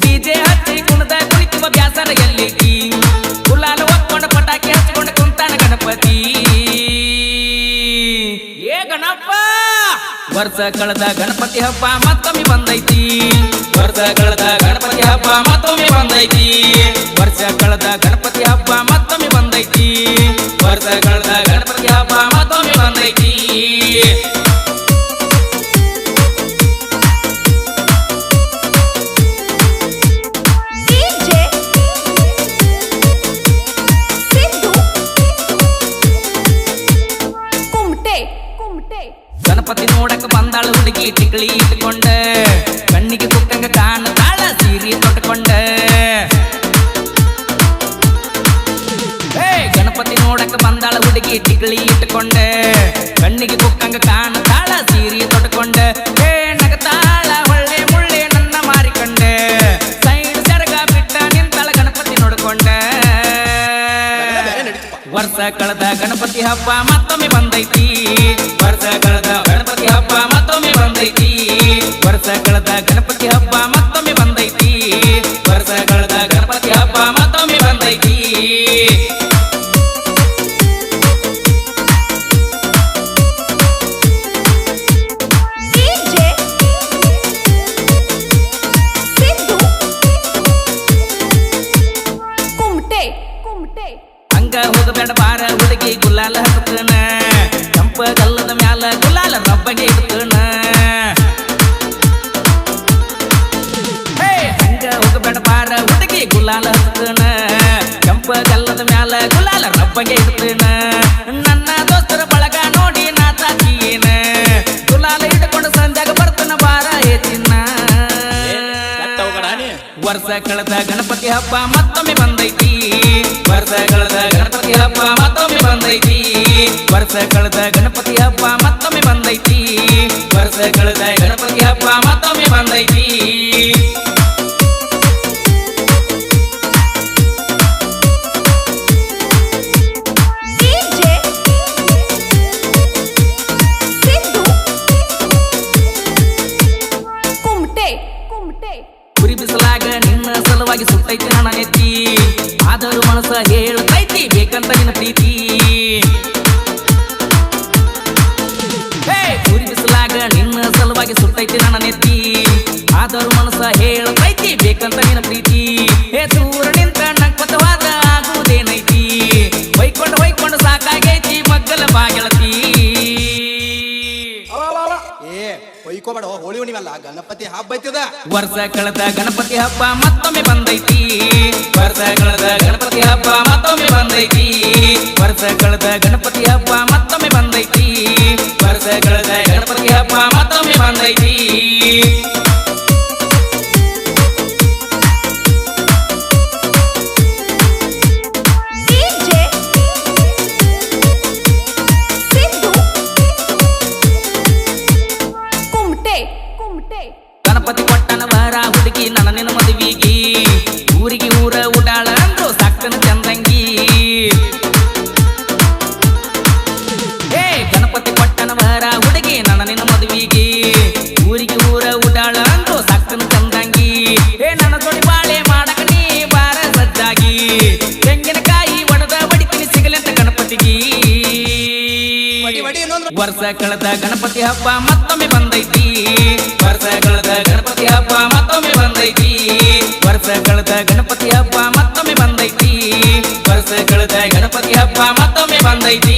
DJ ಹಚ್ಚಿ ಕುಣದ ಕುಣಿತುವ ಬ್ಯಾಸರ ಎಲ್ಲಿಗಿ ಗುಲಾಲ ಒಕ್ಕೊಂಡು ಪಟಾಕಿ ಹಚ್ಕೊಂಡು ಕುಂತಾನ ಗಣಪತಿ. ಏ ಗಣಪ! ವರ್ಷ ಕಳೆದ ಗಣಪತಿ ಹಬ್ಬ ಮತ್ತೊಮ್ಮೆ ಬಂದೈತಿ. ವರ್ಷ ಕಳೆದ ಗಣಪತಿ ಹಬ್ಬ ಮತ್ತೊಮ್ಮೆ ಬಂದೈತಿ. ವರ್ಷ ಕಳೆದ ಗಣಪತಿ ಹುಡುಗಿ ಟಿಕ್ಳಿ ಇಟ್ಕೊಂಡ. ಕಣ್ಣಿಗೆ ಕುಕ್ಕಂಗ ಕಾಣತಾಳ ಸೀರೆ ತೊಟ್ಕೊಂಡ. ಗಣಪತಿ ನೋಡಕ ಬಂದಾಳ ಹುಡುಗಿ ಟಿಕ್ಳಿ ಇಟ್ಕೊಂಡ. ಕಣ್ಣಿಗೆ ಕುಕ್ಕಂಗ ಕಾಣತಾಳ ಸೀರೆ ತೊಟ್ಕೊಂಡ. ಹೇ ನಗತಾಳ ಹೊಳ್ಳೆ ಮುಳ್ಳೆ ನನ್ನ ಮಾರಿಕೊಂಡ. ಸೈಡ್ ಸೆರಗ ಬಿಟ್ಟ ನಿಂತಾಳ ಗಣಪತಿ ನೋಡ್ಕೊಂಡ. ವರ್ಷ ಕಳೆದ ಗಣಪತಿ ಹಬ್ಬ ಮತ್ತೊಮ್ಮೆ ಬಂದೈತಿ. ವರ್ಷ ಕಳೆದ ಹಂಗ ಹೋಗಬೇಡ ಬಾರ ಹುಡುಗಿ ಗುಲಾಲ ಹತ್ತನ ಕಂಪ ಗಲ್ಲದ ಮ್ಯಾಲ ಗುಲಾಲ ರಬ್ಬಗೆ ಇಡ್ತನ ಹೇ ಹಂಗ ಹೋಗಬೇಡ ಬಾರ ಹುಡುಗಿ ಗುಲಾಲ ಹತ್ತನ ಕಂಪ ಗಲ್ಲದ ಮ್ಯಾಲ ಗುಲಾಲ ರಬ್ಬಗೆ ಇಡ್ತನ. ನನ್ನ ದೋಸ್ತರ ಬಳಗ ನೋಡಿ ನಾ ತಾಕೀನ ಗುಲಾಲ ಇಟ್ಕೊಂಡು ಸಂಜೆಗೆ ಬರ್ತನ ಬಾರ ಹೆಚ್ಚಿನ ವರ್ಷ ಕಳೆದ ಗಣಪತಿ ಹಬ್ಬ ಮತ್ತೊಮ್ಮೆ ಬಂದೈತಿ. ವರ್ಷ ಕಳೆದ ಗಣಪತಿ ಹಬ್ಬ ಮತ್ತೊಮ್ಮೆ ಬಂದೈತಿ. ವರ್ಷ ಕಳೆದ ಗಣಪತಿ ಹಬ್ಬ ಮತ್ತೊಮ್ಮೆ ಬಂದೈತಿ. ವರ್ಷ ಕಳೆದ ಗಣಪತಿ ಹಬ್ಬ ಮತ್ತೊಮ್ಮೆ ಬಂದೈತಿ. ಬಿಸಲಾಗ ನಿನ್ನ ಸಲುವಾಗಿ ಸುಟ್ಟೈತಿ ನನ್ನ ಎತ್ತಿ. ಆದರೂ ಮನಸ್ಸ ಹೇಳ್ತೈತಿ ಬೇಕಂತ ನಿನ್ನ ಪ್ರೀತಿ. ಬಿಸಲಾಗ ನಿನ್ನ ಸಲುವಾಗಿ ಸುತ್ತೈತಿ ನನ್ನ ನೆತ್ತಿ ಆದರೂ ಮನಸ್ಸ ಹೇಳ್ತೈತಿ ಬೇಕಂತ ನಿನ್ನ ಪ್ರೀತಿ. ಹೇ ಸೂರ್ಯ ಹೋಳಿ ಹುಣ್ಣಿಮಲ್ಲ ಗಣಪತಿ ಹಬ್ಬ ಐತಿದ? ವರ್ಷ ಕಳೆದ ಗಣಪತಿ ಹಬ್ಬ ಮತ್ತೊಮ್ಮೆ ಬಂದೈತಿ. ವರ್ಷ ಕಳೆದ ಗಣಪತಿ ಹಬ್ಬ ಮತ್ತೊಮ್ಮೆ ಬಂದೈತಿ. ವರ್ಷ ಕಳೆದ ಗಣಪತಿ ಹಬ್ಬ ಮತ್ತೊಮ್ಮೆ ಬಂದೈತಿ. ವರ್ಷ ಕಳೆದ ಗಣಪತಿ ಹಬ್ಬ ಮತ್ತೊಮ್ಮೆ ಬಂದೈತಿ. ವರ್ಷ ಕಳೆದ ಗಣಪತಿ ಹಬ್ಬ ಮತ್ತೊಮ್ಮೆ ಬಂದೈತಿ. ವರ್ಷ ಕಳೆದ ಗಣಪತಿ ಹಬ್ಬ ಮತ್ತೊಮ್ಮೆ ಬಂದೈತಿ. ವರ್ಷ ಕಳೆದ ಗಣಪತಿ ಹಬ್ಬ ಮತ್ತೊಮ್ಮೆ ಬಂದೈತಿ. ವರ್ಷ ಕಳೆದ ಗಣಪತಿ ಹಬ್ಬ ಮತ್ತೊಮ್ಮೆ ಬಂದೈತಿ.